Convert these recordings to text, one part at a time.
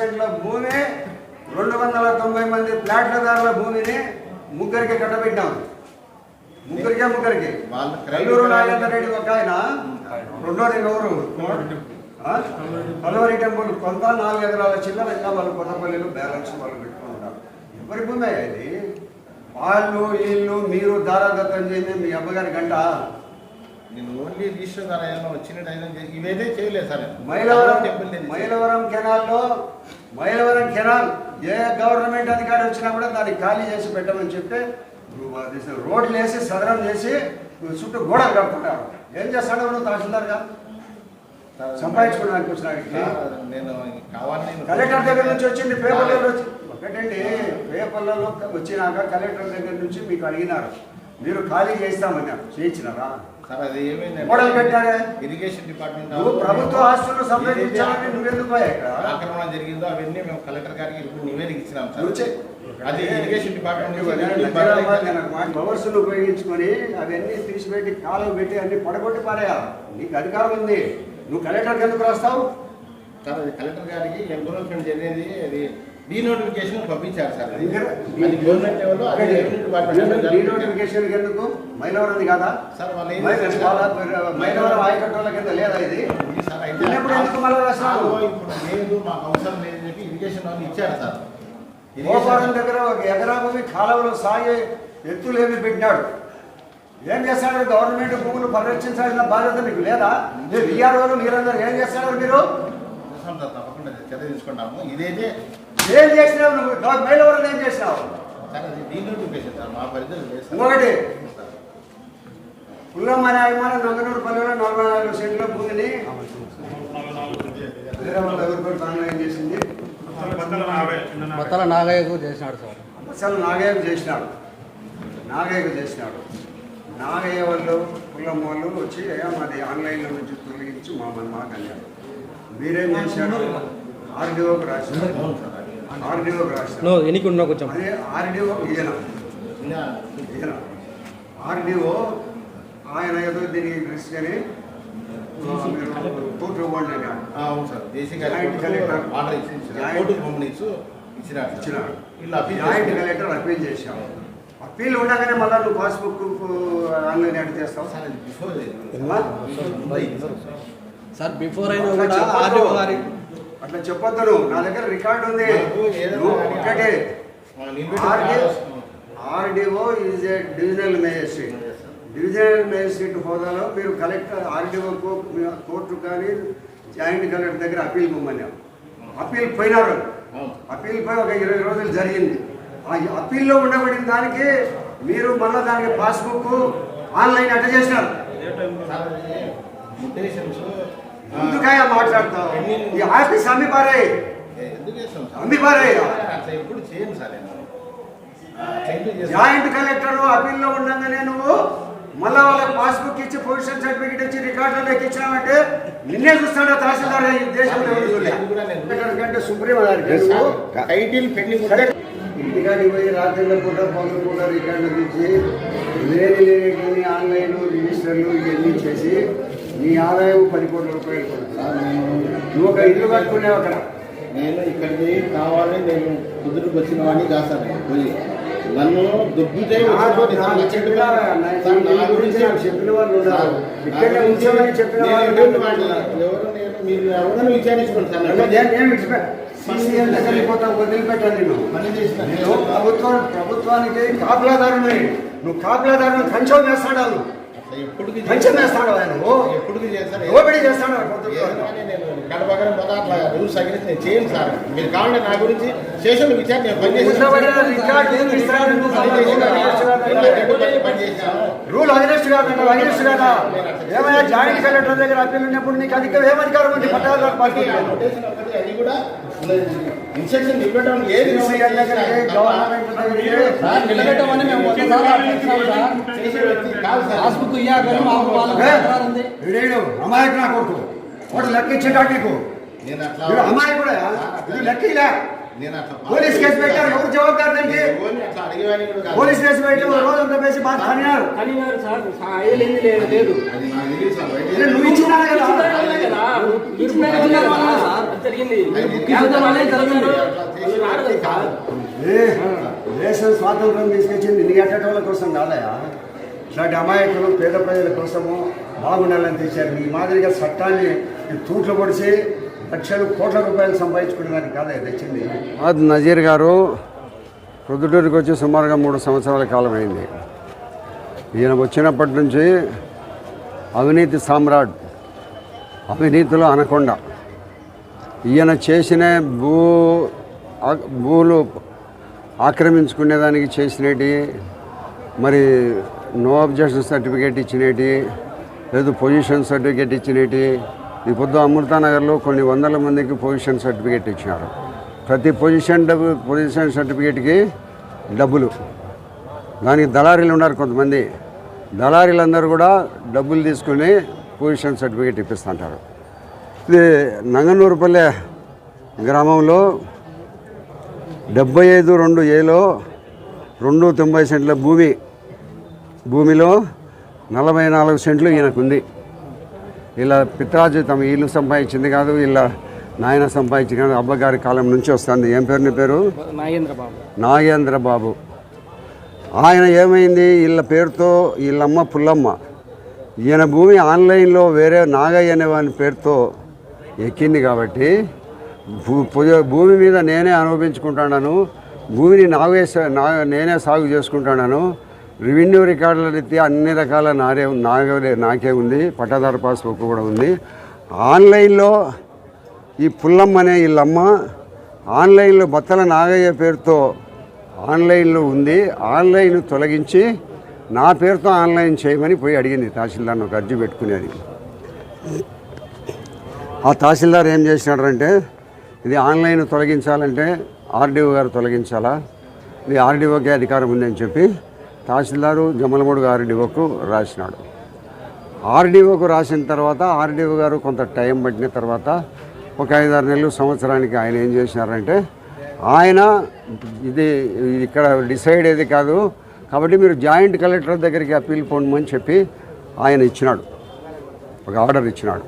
సెంట్ల భూమి రెండు వందల తొంభై మంది ప్లాట్లదారుల భూమిని ముగ్గురికి కట్టబెట్టాం ముగ్గురికే ముగ్గురికి. కల్లూరు నాగేందర్ రెడ్డి ఒక ఆయన. రెండోది ఎవరు? ఆ? కలవరి టెంపుల్ కొంత నాలుగు ఎకరాల చిల్లర ఇంకా వాళ్ళు కొత్తపల్లిలో బ్యాలెన్స్ వాళ్ళు పెట్టుకుంటారు ఎవరి భూమి ఇది? వాళ్ళు వీళ్ళు మీరు దారాదత్తం చేసి మీ అమ్మగారి గంట. నేను ఓన్లీ రిజిస్టర్ ఏమైనా వచ్చిన టైం ఇవైతే చేయలేదు సార్. మైలవరం టెంపుల్ మైలవరం కెనాల్లో మైలవరం కెనాల్ ఏ గవర్నమెంట్ అధికారి వచ్చినా కూడా దాన్ని ఖాళీ చేసి పెట్టమని చెప్తే రోడ్లు వేసి సదరం చేసి చుట్టూ గోడలు కడుతుంటారు ఏం చేస్తాడు నువ్వు తహసీల్దార్గా? సంపాదించుకోవడానికి నేను కావాలని కలెక్టర్ దగ్గర నుంచి వచ్చింది పేపర్లలో వచ్చి ఒకటండి పేపర్లలో వచ్చినాక కలెక్టర్ దగ్గర నుంచి మీకు అడిగినారు. మీరు ఖాళీ చేస్తామన్నారు. చేయించినారా? సార్ అది గోడలు కట్టారే ఇరిగేషన్ డిపార్ట్మెంట్ నువ్వు ప్రభుత్వ ఆస్తులు సంరక్షించాలని నువ్వెందుకు ఆక్రమణ జరిగిందో అవన్నీ మేము కలెక్టర్ గారికి ఇప్పుడు నివేదిక ఇచ్చినాం సార్. అది ఇరిగేషన్ డిపార్ట్మెంట్ పవర్స్ను ఉపయోగించుకొని అవన్నీ తీసిపెట్టి కాలం పెట్టి అన్ని పడగొట్టి పారేయాలి నీకు అధికారం ఉంది. నువ్వు కలెక్టర్కి ఎందుకు రాస్తావు? సార్ అది కలెక్టర్ గారికి ఎంక్రోచ్మెంట్ జరిగేది. అది డీనోటిఫికేషన్ పంపించారు సార్. అది గవర్నమెంట్ లెవెల్లో డీనోటిఫికేషన్ ఎందుకు? మైలవరం కాదా? సార్ మైలవరం ఆయకట్టోళ్ళ కింద లేదా ఇది? లేదు మాకు అవసరం లేదని చెప్పి ఇరిగేషన్ వాళ్ళు ఇచ్చారు సార్. ఇరిగేషన్ దగ్గర ఒక ఎకరా భూమి కాలువలో సాగే ఎత్తులేమి పెట్టినాడు. ఏం చేస్తాడు గవర్నమెంట్ భూములు పరిరక్షించాల్సిన బాధ్యత మీకు లేదా? మీరు విఆర్ఓలు మీరందరూ ఏం చేస్తున్నారు మీరు? తప్పకుండా చర్య తీసుకుంటాము. ఇదైతే ఏం చేసినావు నువ్వు? గవ- మైలవరం ఏం చేసినావు? ఇంకొకటి. పుల్లమ్మ అనే అభిమానం నంగనూరు పల్లెలో నలభై నాలుగు సెంట్ల భూమిని ఆన్లైన్ చేసింది? కొత్తల నాగయ్యకు చేసినాడు సార్. అసలు నాగయ్యకు చేసినాడు. నాగయ్యకు చేసినాడు. నాగయ్య వాళ్ళు పుల్లమ్మ వాళ్ళు వచ్చి "అయ్యా, మాది ఆన్లైన్లో నుంచి తొలగించి మా మన మాకు అన్నారు మీరేం చేశారు? ఆర్డీఓకి రాశారు. నువ్వు ఎనికి ఉన్నావు కొంచెం. అదే ఆర్డీఓ ఈయన ఇంకా ఈయన ఆర్డీఓ ఆయన ఏదో దీనికి మీరు కోర్టు ఇవ్వండి అవును సార్. కలెక్టర్. ఆర్డర్ ఇచ్చి జాయింట్ ఇచ్చినారు. కలెక్టర్ అప్పీల్ చేశావు అప్పీల్ ఉండగానే మళ్ళీ నువ్వు పాస్బుక్ ఆన్లైన్ యాడ్ చేస్తావు? సార్ బిఫోర్ అయినా కూడా. ఆర్డీఓ గారి అట్లా చెప్పొద్దు నువ్వు నా దగ్గర రికార్డు ఉంది. నిలబెట్టిన RDO RDO is a divisional magistrate. Divisional magistrate. హోదాలో మీరు కలెక్టర్ ఆర్డీఓకు కోర్టు కానీ జాయింట్ కలెక్టర్ దగ్గర అప్పీల్ పొమ్మన్నాం. అప్పీల్ పోయినారు. అప్పీల్ పోయి ఒక ఇరవై రోజులు జరిగింది. ఆ అప్పీల్లో ఉండబడిన దానికి మీరు మళ్ళీ దానికి పాస్బుక్ ఆన్లైన్ అట్ట చేసినారు. ఎందుకయ్యా మాట్లాడతావు ఈ ఆఫీస్ అమ్మి పారాయి ఏ, ఎందుకు చేస్తాం సార్ అమ్మి పారాయి అట్లా ఎప్పుడు సార్ చేస్తాను. జాయింట్ కలెక్టర్ అప్పీల్లో ఉండగానే నువ్వు మళ్ళా వాళ్ళకి పాస్బుక్ ఇచ్చి పొజిషన్ సర్టిఫికేట్ ఇచ్చి రికార్డులు ఎక్కించినావంటే నిన్నే చూస్తాడు తహసీల్దార్ ఈ దేశంలో ఎవరు చూడలే. ఇది కూడా నేను- కలెక్టర్ కంటే సుప్రీం టైటిల్ పెండింగ్. ఇంటికాడికి పోయి రాత్రిలో పూట పగలు పూట రికార్డులు తెచ్చి లేని లేని ఆన్లైన్ రిజిస్టర్లు ఇవన్నీ చేసి నీ ఆదాయం పది కోట్ల రూపాయలు నువ్వు ఒక ఇల్లు కట్టుకునేవు అక్కడ. నేను ఇక్కడికి కావాలి నేను కుదురుకు వచ్చిన వాడిని నేను పోయి. నన్ను దుబ్బితే చెప్పిన వాళ్ళు ఉంచమని చెప్పిన? ఎవరు నేను మీరు ఎవరైనా విచారించుకోండి సార్ చేసిన నేను ప్రభుత్వం ప్రభుత్వానికి కాపలాదారుని నువ్వు కాపలాదారుని కంచం వేస్తాడు వాళ్ళు అట్లా ఎప్పటికీ కంచెం వేస్తాడు ఆయన. ఎప్పటికీ చేస్తాడు. ప్రభుత్వం. ఏదైనా నేను గడపగల మొదట అట్లా రూల్స్ అగ్రెస్ నేను చేయను సార్. మీరు కావాలంటే నా గురించి స్టేషన్ విచారణ నేను పని ఉండబడిన రికార్డు ఏం ఇస్తాడు నువ్వు పని చేసిన పని చేశాను రూల్ అగ్రెస్ట్ కాదంట అగ్రెస్ట్ కాదా ఏమైనా జాయింట్ కలెక్టర్ దగ్గర అప్పీల్ ఉన్నప్పుడు నీకు అధిక ఏమధికారం ఉంది? పట్టాదారు పార్టీ ఇన్స్ట్రక్షన్ వీడేడు అమాయకు నా కొడుకు. వాడు లెక్క ఇచ్చేటాడు నీకు. నేను అట్లా వీడు అమాయకుడే? ఇది లెక్క ఇలా పోలీస్ కేసు పెట్టారు ఎవరు జవాబారు దానికి. పోలీస్ కేసు పెట్టి ఒక రోజు అంతా వేసి బాగా తన్నారు. కానీ గారు సార్ అయ్యలేంది లేదు లేదు. అది నాకు తెలియదు సార్ బయట అరే నువ్వు ఇచ్చినా కదా. దేశం స్వాతంత్రం తీసుకొచ్చింది నీ అట్టటోళ్ళ కోసం కాదయా ఇట్లాంటి అమాయకులు పేద ప్రజల కోసము బాగుండాలని తెచ్చారు ఈ మాదిరిగా చట్టాన్ని తూట్లు పొడిచి లక్షలు కోట్ల రూపాయలు సంపాదించుకునేదానికి కాదా తెచ్చింది. అది నజీర్ గారు ప్రొద్దుటూరుకి వచ్చి సుమారుగా మూడు సంవత్సరాల కాలం అయింది ఈయన వచ్చినప్పటి నుంచి అవినీతి సామ్రాట్ అవినీతిలో అనకొండ. ఈయన చేసిన భూ భూలు ఆక్రమించుకునేదానికి చేసినటి మరి నో అబ్జెక్షన్ సర్టిఫికేట్ ఇచ్చినటి లేదు పొజిషన్ సర్టిఫికేట్ ఇచ్చినటి ఈ పొద్దు అమృతానగర్లో కొన్ని వందల మందికి పొజిషన్ సర్టిఫికేట్ ఇచ్చినారు. ప్రతి పొజిషన్ డబ్బు పొజిషన్ సర్టిఫికేట్కి డబ్బులు. దానికి దళారీలు ఉన్నారు కొంతమంది. దళారీలందరూ కూడా డబ్బులు తీసుకుని పొజిషన్ సర్టిఫికేట్ ఇప్పిస్తుంటారు. ఇది నంగనూరుపల్లె గ్రామంలో డెబ్బై ఐదు రెండు ఏలో రెండు తొంభై సెంట్ల భూమి భూమిలో నలభై నాలుగు సెంట్లు ఈయనకుంది. ఇలా పిత్రాజు తమ ఇల్లు సంపాదించింది కాదు ఇలా నాయన సంపాదించింది కాదు అబ్బగారి కాలం నుంచి వస్తుంది. ఏం పేరు నీ పేరు? నాగేంద్ర బాబు. నాగేంద్ర బాబు. ఆయన ఏమైంది? వీళ్ళ పేరుతో వీళ్ళమ్మ పుల్లమ్మ. ఈయన భూమి ఆన్లైన్లో వేరే నాగయ్య అనే వాని పేరుతో ఎక్కింది కాబట్టి భూమి మీద నేనే అనుభవించుకుంటున్నాను భూమిని నాగే సా- నా నేనే సాగు చేసుకుంటున్నాను రెవెన్యూ రికార్డుల రీత్యా అన్ని రకాల నారే నాగే నాకే ఉంది. పట్టాదారు పాస్ బుక్ కూడా ఉంది. ఆన్లైన్లో ఈ పుల్లమ్మ అనే వీళ్ళమ్మ ఆన్లైన్లో బత్తల నాగయ్య పేరుతో ఆన్లైన్లో ఉంది. ఆన్లైన్ తొలగించి నా పేరుతో ఆన్లైన్ చేయమని పోయి అడిగింది తహసీల్దార్ని ఒక అర్జీ పెట్టుకునేది ఆ తహసీల్దార్ ఏం చేసినాడంటే ఇది ఆన్లైన్ తొలగించాలంటే ఆర్డీఓ గారు తొలగించాలా? ఇది ఆర్డీఓకే అధికారం ఉందని చెప్పి తహసీల్దారు జమ్మలమూడు ఆర్డీఓకు రాసినాడు. ఆర్డీఓకు రాసిన తర్వాత ఆర్డీఓ గారు కొంత టైం పట్టిన తర్వాత ఒక ఐదారు నెలలు సంవత్సరానికి ఆయన ఏం చేసినారంటే ఆయన ఇది ఇక్కడ డిసైడ్ ఏది కాదు కాబట్టి మీరు జాయింట్ కలెక్టర్ దగ్గరికి అప్పీల్ పొందమని చెప్పి ఆయన ఇచ్చినాడు. ఒక ఆర్డర్ ఇచ్చినాడు.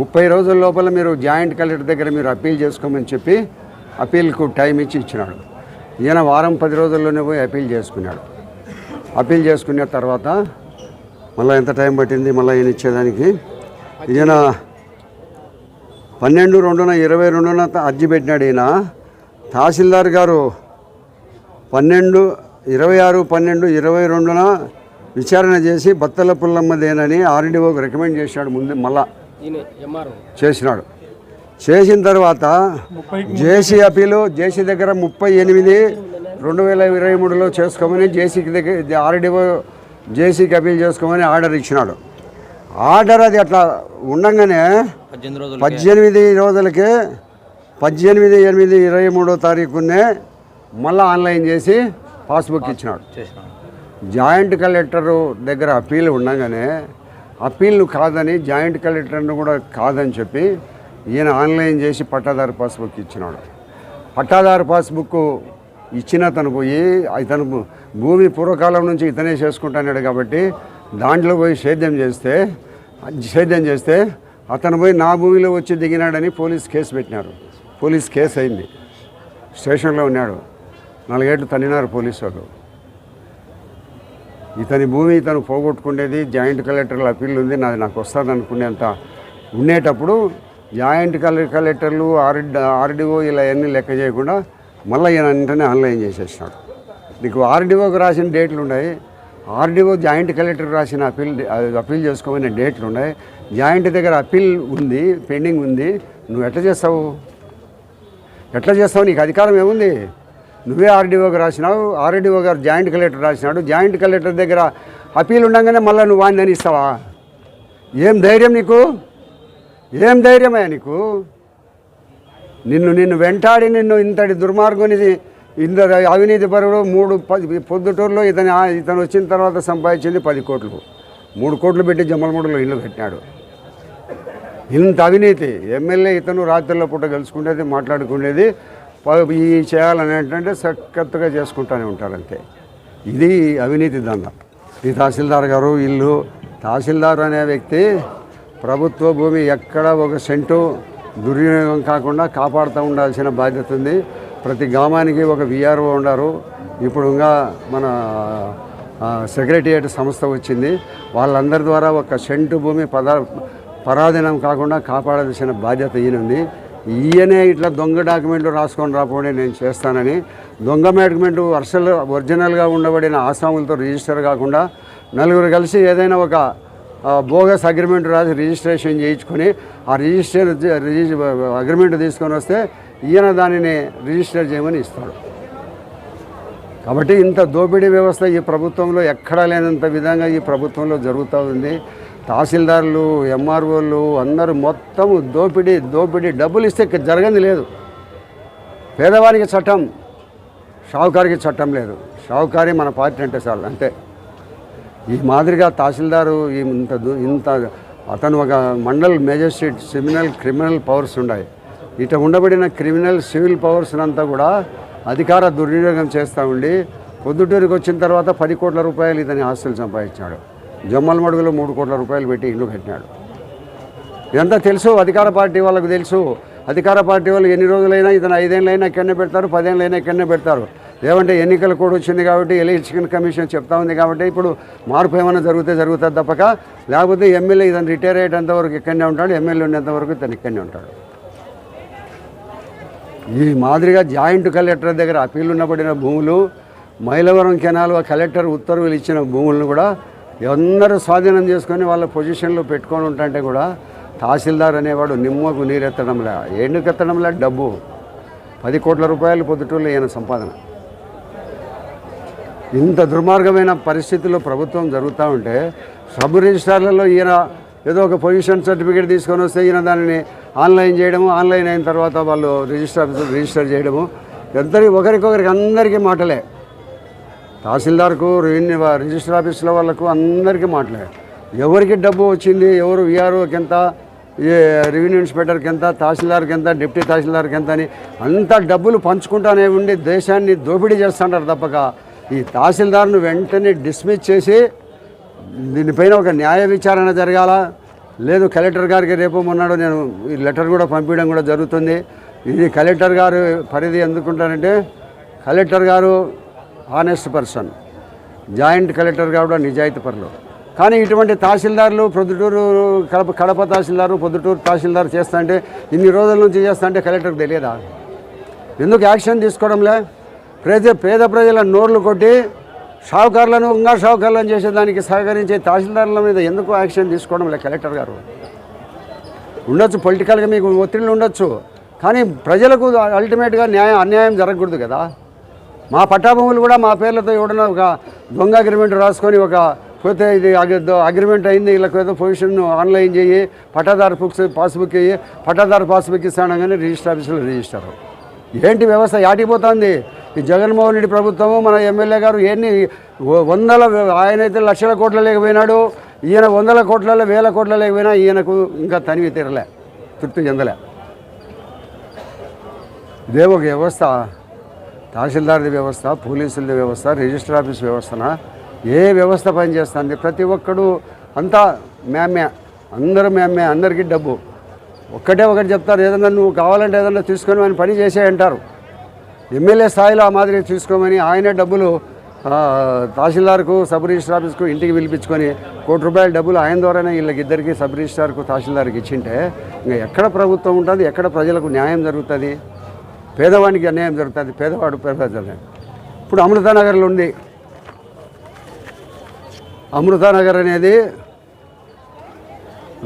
ముప్పై రోజుల లోపల మీరు జాయింట్ కలెక్టర్ దగ్గర మీరు అప్పీల్ చేసుకోమని చెప్పి అప్పీల్కు టైం ఇచ్చి ఇచ్చినాడు. ఈయన వారం పది రోజుల్లోనే పోయి అప్పీల్ చేసుకున్నాడు. అప్పీల్ చేసుకున్న తర్వాత మళ్ళీ ఎంత టైం పట్టింది మళ్ళీ ఈయన ఇచ్చేదానికి? ఈయన పన్నెండు రెండున ఇరవై రెండున త- అర్జీ పెట్టినాడు ఈయన. తహసీల్దార్ గారు పన్నెండు ఇరవై ఆరు పన్నెండు ఇరవై రెండున విచారణ చేసి బత్తల పుల్లమ్మదేనని ఆర్డీఓకి రికమెండ్ చేశాడు ముందు మళ్ళా. చేసినాడు. చేసిన తర్వాత జేసీ అప్పీలు జేసీ దగ్గర ముప్పై ఎనిమిది రెండు వేల ఇరవై మూడులో చేసుకోమని జేసీకి దగ్గర ఆర్డీఓ జేసీకి అప్పీల్ చేసుకోమని ఆర్డర్ ఇచ్చినాడు. ఆర్డర్ అది అట్లా ఉండగానే పద్దెనిమిది రోజులు పద్దెనిమిది రోజులకే పద్దెనిమిది ఎనిమిది ఇరవై మూడో తారీఖునే మళ్ళీ ఆన్లైన్ చేసి పాస్బుక్ ఇచ్చినాడు. జాయింట్ కలెక్టర్ దగ్గర అప్పీల్ ఉండగానే అప్పీల్ కాదని జాయింట్ కలెక్టర్ను కూడా కాదని చెప్పి ఈయన ఆన్లైన్ చేసి పట్టాదారు పాస్బుక్ ఇచ్చినాడు. పట్టాదారు పాస్బుక్ ఇచ్చిన తను పోయి ఇతను భూమి పూర్వకాలం నుంచి ఇతనే చేసుకుంటున్నాడు కాబట్టి దాంట్లో పోయి సేద్యం చేస్తే సేద్యం చేస్తే అతను పోయి నా భూమిలో వచ్చి దిగినాడని పోలీస్ కేసు పెట్టినారు. పోలీస్ కేసు అయింది. స్టేషన్లో ఉన్నాడు. నాలుగేళ్ళు తన్నినారు పోలీసు వాళ్ళు. ఇతని భూమి ఇతను పోగొట్టుకునేది జాయింట్ కలెక్టర్ల అప్పీల్ ఉంది నాది నాకు వస్తుంది అనుకునేంత ఉండేటప్పుడు జాయింట్ కలెక్టర్లు ఆర్ ఆర్డీఓ ఇలా అన్నీ లెక్క చేయకుండా మళ్ళీ ఈయన వెంటనే ఆన్లైన్ చేసేసినాడు. నీకు ఆర్డీఓకి రాసిన డేట్లు ఉన్నాయి. ఆర్డీఓ జాయింట్ కలెక్టర్ రాసిన అప్పీల్ అప్పీల్ చేసుకోమని డేట్లు ఉన్నాయి. జాయింట్ దగ్గర అప్పీల్ ఉంది పెండింగ్ ఉంది. నువ్వు ఎట్లా చేస్తావు? ఎట్లా చేస్తావు? నీకు అధికారం ఏముంది? నువ్వే ఆర్డీఓకి రాసినావు ఆర్డీఓ గారు జాయింట్ కలెక్టర్ రాసినాడు. జాయింట్ కలెక్టర్ దగ్గర అప్పీల్ ఉండగానే మళ్ళీ నువ్వు వాడిని ఇస్తావా ఏం ధైర్యం నీకు? ఏం ధైర్యమయ్యా నీకు? నిన్ను నిన్ను వెంటాడి నిన్ను ఇంతటి దుర్మార్గునిది ఇంత అవినీతి పరుడు మూడు పది పొద్దుటూరులో ఇతని ఇతను వచ్చిన తర్వాత సంపాదించింది పది కోట్లు. మూడు కోట్లు పెట్టి జమ్మలమూడలో ఇల్లు కట్టినాడు. ఇంత అవినీతి. ఎమ్మెల్యే ఇతను రాత్రిలో పూట కలుసుకునేది మాట్లాడుకునేది ప- ఈ చేయాలని ఏంటంటే సక్కత్తుగా చేసుకుంటూనే ఉంటారు అంతే. ఇది అవినీతి దంద ఈ తహసీల్దార్ గారు ఇల్లు తహసీల్దార్ అనే వ్యక్తి ప్రభుత్వ భూమి ఎక్కడ ఒక సెంటు దుర్వినియోగం కాకుండా కాపాడుతూ ఉండాల్సిన బాధ్యత ఉంది. ప్రతి గ్రామానికి ఒక విఆర్ఓ ఉన్నారు. ఇప్పుడు ఇంకా మన ఆ, సెక్రటేరియట్ సంస్థ వచ్చింది. వాళ్ళందరి ద్వారా ఒక సెంటు భూమి పద పరాధీనం కాకుండా కాపాడాల్సిన బాధ్యత ఈయనుంది. ఈయనే ఇట్లా దొంగ డాక్యుమెంట్లు రాసుకొని రాకపోయి నేను చేస్తానని. దొంగ డాక్యుమెంట్ వర్షల్ ఒరిజినల్గా ఉండబడిన ఆసాములతో రిజిస్టర్ కాకుండా నలుగురు కలిసి ఏదైనా ఒక బోగస్ అగ్రిమెంట్ రాసి రిజిస్ట్రేషన్ చేయించుకొని ఆ రిజిస్టర్ అగ్రిమెంట్ తీసుకొని వస్తే ఈయన దానిని రిజిస్టర్ చేయమని ఇస్తాడు. కాబట్టి ఇంత దోపిడీ వ్యవస్థ ఈ ప్రభుత్వంలో ఎక్కడా లేనంత విధంగా ఈ ప్రభుత్వంలో జరుగుతూ ఉంది. తహసీల్దారులు ఎంఆర్ఓలు అందరూ మొత్తం దోపిడీ దోపిడీ డబ్బులు ఇస్తే ఇక జరగని లేదు. పేదవానికి చట్టం షావుకారికి చట్టం లేదు. షావుకారి మన పార్టీ అంటే చాలు అంతే. ఈ మాదిరిగా తహసీల్దారు ఇంత ఇంత అతను ఒక మండల్ మేజిస్ట్రేట్ సిమినల్ క్రిమినల్ పవర్స్ ఉన్నాయి ఇట ఉండబడిన క్రిమినల్ సివిల్ పవర్స్ అంతా కూడా అధికార దుర్వినియోగం చేస్తూ ఉండి పొద్దుటూరికి వచ్చిన తర్వాత పది కోట్ల రూపాయలు ఇతని ఆస్తులు సంపాదించాడు జమ్మల మడుగులో మూడు కోట్ల రూపాయలు పెట్టి ఇల్లు కట్టినాడు. ఇదంతా తెలుసు అధికార పార్టీ వాళ్ళకు తెలుసు. అధికార పార్టీ వాళ్ళు ఎన్ని రోజులైనా ఇతను ఐదేళ్ళైనా ఇక్కడనే పెడతారు పదేళ్ళైనా ఇక్కడనే పెడతారు. లేవంటే ఎన్నికల కూడా వచ్చింది కాబట్టి ఎలక్షన్ కమిషన్ చెప్తా ఉంది కాబట్టి ఇప్పుడు మార్పు ఏమైనా జరిగితే జరుగుతుంది తప్పక. లేకపోతే ఎమ్మెల్యే ఇతను రిటైర్ అయ్యేటంతవరకు ఇక్కడనే ఉంటాడు ఎమ్మెల్యే ఉండేంత వరకు ఇతను ఇక్కడనే ఉంటాడు. ఈ మాదిరిగా జాయింట్ కలెక్టర్ దగ్గర అప్పీలు ఉన్నబడిన భూములు మైలవరం కెనాల్ కలెక్టర్ ఉత్తర్వులు ఇచ్చిన భూములను కూడా అందరూ స్వాధీనం చేసుకొని వాళ్ళ పొజిషన్లో పెట్టుకొని ఉంటే కూడా తహసీల్దార్ అనేవాడు నిమ్మకు నీరెత్తడంలా ఎండుకెత్తడంలా డబ్బు. పది కోట్ల రూపాయలు పొద్దుటూళ్ళు ఈయన సంపాదన. ఇంత దుర్మార్గమైన పరిస్థితుల్లో ప్రభుత్వం జరుగుతూ ఉంటే సబ్ రిజిస్ట్రార్లలో ఈయన ఏదో ఒక పొజిషన్ సర్టిఫికేట్ తీసుకొని వస్తే ఈయన దానిని ఆన్లైన్ చేయడము ఆన్లైన్ అయిన తర్వాత వాళ్ళు రిజిస్టర్ రిజిస్టర్ చేయడము. ఎంతరి ఒకరికొకరికి అందరికీ మాటలే. తహసీల్దార్కు రెవెన్యూ రిజిస్టర్ ఆఫీసుల వాళ్ళకు అందరికీ మాటలే. ఎవరికి డబ్బు వచ్చింది ఎవరు విఆర్ఓకి ఎంత ఏ రెవెన్యూ ఇన్స్పెక్టర్కి ఎంత తహసీల్దార్కి ఎంత డిప్యూటీ తహసీల్దార్కి ఎంత అని అంత డబ్బులు పంచుకుంటానే ఉండి దేశాన్ని దోపిడీ చేస్తుంటారు తప్పక. ఈ తహసీల్దార్ను వెంటనే డిస్మిస్ చేసి దీనిపైన ఒక న్యాయ విచారణ జరగాల. లేదు కలెక్టర్ గారికి రేపు మొన్నాడు నేను ఈ లెటర్ కూడా పంపించడం కూడా జరుగుతుంది. ఇది కలెక్టర్ గారు పరిధి ఎందుకుంటారంటే కలెక్టర్ గారు ఆనెస్ట్ పర్సన్ జాయింట్ కలెక్టర్ కూడా నిజాయితీ పరులు. కానీ ఇటువంటి తహసీల్దార్లు ప్రొద్దుటూరు కడప కడప తహసీల్దారు పొద్దుటూరు తహసీల్దార్ చేస్తుంటే ఇన్ని రోజుల నుంచి చేస్తుంటే కలెక్టర్కి తెలియదా? ఎందుకు యాక్షన్ తీసుకోవడంలే? ప్రజ పేద ప్రజల నోర్లు కొట్టి షావుకారులను ఇంకా షావుకారులను చేసేదానికి సహకరించే తహసీల్దారుల మీద ఎందుకు యాక్షన్ తీసుకోవడం లేదు కలెక్టర్ గారు? ఉండొచ్చు పొలిటికల్గా మీకు ఒత్తిళ్ళు ఉండొచ్చు కానీ ప్రజలకు అల్టిమేట్గా న్యాయం అన్యాయం జరగకూడదు కదా. మా పట్టాభూములు కూడా మా పేర్లతో ఎవడన్నా ఒక దొంగ అగ్రిమెంట్ రాసుకొని ఒక పోతే ఇది అగ్రిమెంట్ అయింది వీళ్ళకి ఏదో పొజిషన్ ఆన్లైన్ చేయి పట్టాదారు బుక్స్ పాస్బుక్ ఇయ్యి పట్టాదారు పాస్బుక్ ఇస్తానగానే రిజిస్టర్ ఆఫీసులో రిజిస్టర్. ఏంటి వ్యవస్థ? యాటిపోతుంది ఈ జగన్మోహన్ రెడ్డి ప్రభుత్వము మన ఎమ్మెల్యే గారు ఎన్ని వందల వందల ఆయనైతే లక్షల కోట్ల లేకపోయినాడు ఈయన వందల కోట్లలో వేల కోట్ల లేకపోయినా ఈయనకు ఇంకా తనివి తీరలే తృప్తి చెందలే. ఇదే ఒక వ్యవస్థ తహసీల్దార్ది వ్యవస్థ పోలీసులది వ్యవస్థ రిజిస్టర్ ఆఫీస్ వ్యవస్థన? ఏ వ్యవస్థ పనిచేస్తుంది? ప్రతి ఒక్కడు అంతా మేమే అందరూ మేమే అందరికీ డబ్బు. ఒక్కటే ఒకటి చెప్తారు ఏదన్నా నువ్వు కావాలంటే ఏదన్నా తీసుకొని అని పని చేసే అంటారు ఎమ్మెల్యే స్థాయిలో ఆ మాదిరి తీసుకోమని ఆయనే డబ్బులు తహసీల్దార్కు సబ్ రిజిస్టర్ ఆఫీస్కు ఇంటికి పిలిపించుకొని కోటి రూపాయల డబ్బులు ఆయన ద్వారానే వీళ్ళకిద్దరికి సబ్ రిజిస్టార్కు తహసీల్దార్కి ఇచ్చింటే ఇంకా ఎక్కడ ప్రభుత్వం ఉంటుంది ఎక్కడ ప్రజలకు న్యాయం జరుగుతుంది పేదవానికి అన్యాయం జరుగుతుంది పేదవాడు పేదవాడు. ఇప్పుడు అమృతానగర్లో ఉంది. అమృతానగర్ అనేది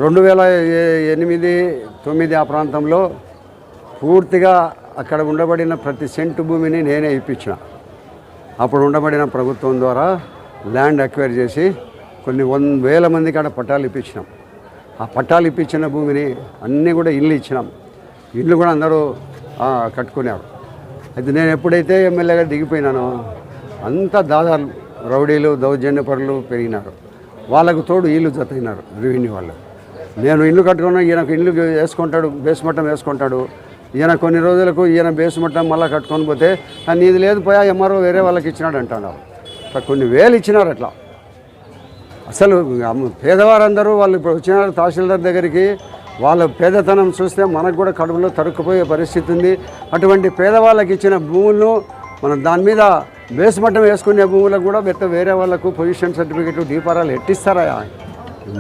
రెండు వేల ఎనిమిది తొమ్మిది ఆ ప్రాంతంలో పూర్తిగా అక్కడ ఉండబడిన ప్రతి సెంటు భూమిని నేనే ఇప్పించిన. అప్పుడు ఉండబడిన ప్రభుత్వం ద్వారా ల్యాండ్ అక్వైర్ చేసి కొన్ని వన్ వేల మంది కాడ పట్టాలు ఇప్పించినాం. ఆ పట్టాలు ఇప్పించిన భూమిని అన్నీ కూడా ఇల్లు ఇచ్చినాం. ఇల్లు కూడా అందరూ కట్టుకున్నారు. అయితే నేను ఎప్పుడైతే ఎమ్మెల్యేగా దిగిపోయినానో అంతా దాదాలు రౌడీలు దౌర్జన్యపరులు పెరిగినారు. వాళ్ళకు తోడు ఇల్లు జతయినారు రెవెన్యూ వాళ్ళు నేను ఇల్లు కట్టుకున్నా ఈయనకు ఇల్లు వేసుకుంటాడు బేస్మట్టం వేసుకుంటాడు. ఈయన కొన్ని రోజులకు ఈయన బేస్ మట్టం మళ్ళీ కట్టుకొని పోతే నీది లేదు పోయా ఎంఆర్ఓ వేరే వాళ్ళకి ఇచ్చినాడు అంటున్నారు అట్లా కొన్ని వేలు ఇచ్చినారు అట్లా. అసలు పేదవారందరూ వాళ్ళు ఇప్పుడు వచ్చినారు తహసీల్దార్ దగ్గరికి వాళ్ళ పేదతనం చూస్తే మనకు కూడా కడుపులో తరుక్కుపోయే పరిస్థితి ఉంది. అటువంటి పేదవాళ్ళకి ఇచ్చిన భూములను మనం దాని మీద బేస్ మట్టం వేసుకునే భూములకు కూడా వేరే వాళ్ళకు పొజిషన్ సర్టిఫికెట్లు దీపారాలు ఎట్టిస్తారా?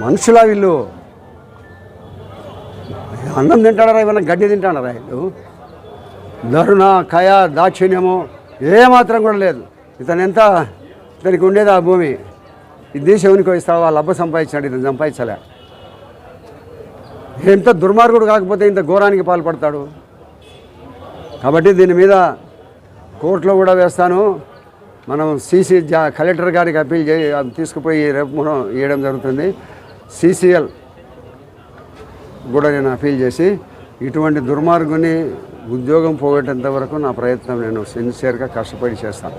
మనుషులా వీళ్ళు. అన్నం తింటాడారా ఏమన్నా గడ్డి తింటాడారా వీళ్ళు దరుణ కయ దాక్షిణ్యము ఏమాత్రం కూడా లేదు. ఇతను ఎంత? ఇతనికి ఉండేది ఆ భూమి. ఇది దేవునికి వస్తావు వాళ్ళ అబ్బ సంపాదించాడు ఇతను సంపాదించలే. ఎంత దుర్మార్గుడు కాకపోతే ఇంత ఘోరానికి పాల్పడతాడు. కాబట్టి దీని మీద కోర్టులో కూడా వేస్తాను. మనం సీసీ జా కలెక్టర్ గారికి అప్పీల్ చే తీసుకుపోయి రేపు మనం ఇవ్వడం జరుగుతుంది. సీసీఎల్ కూడా నేను అపీల్ చేసి ఇటువంటి దుర్మార్గుని ఉద్యోగం పోగొట్టేంత వరకు నా ప్రయత్నం నేను సిన్సియర్గా కష్టపడి చేస్తాను.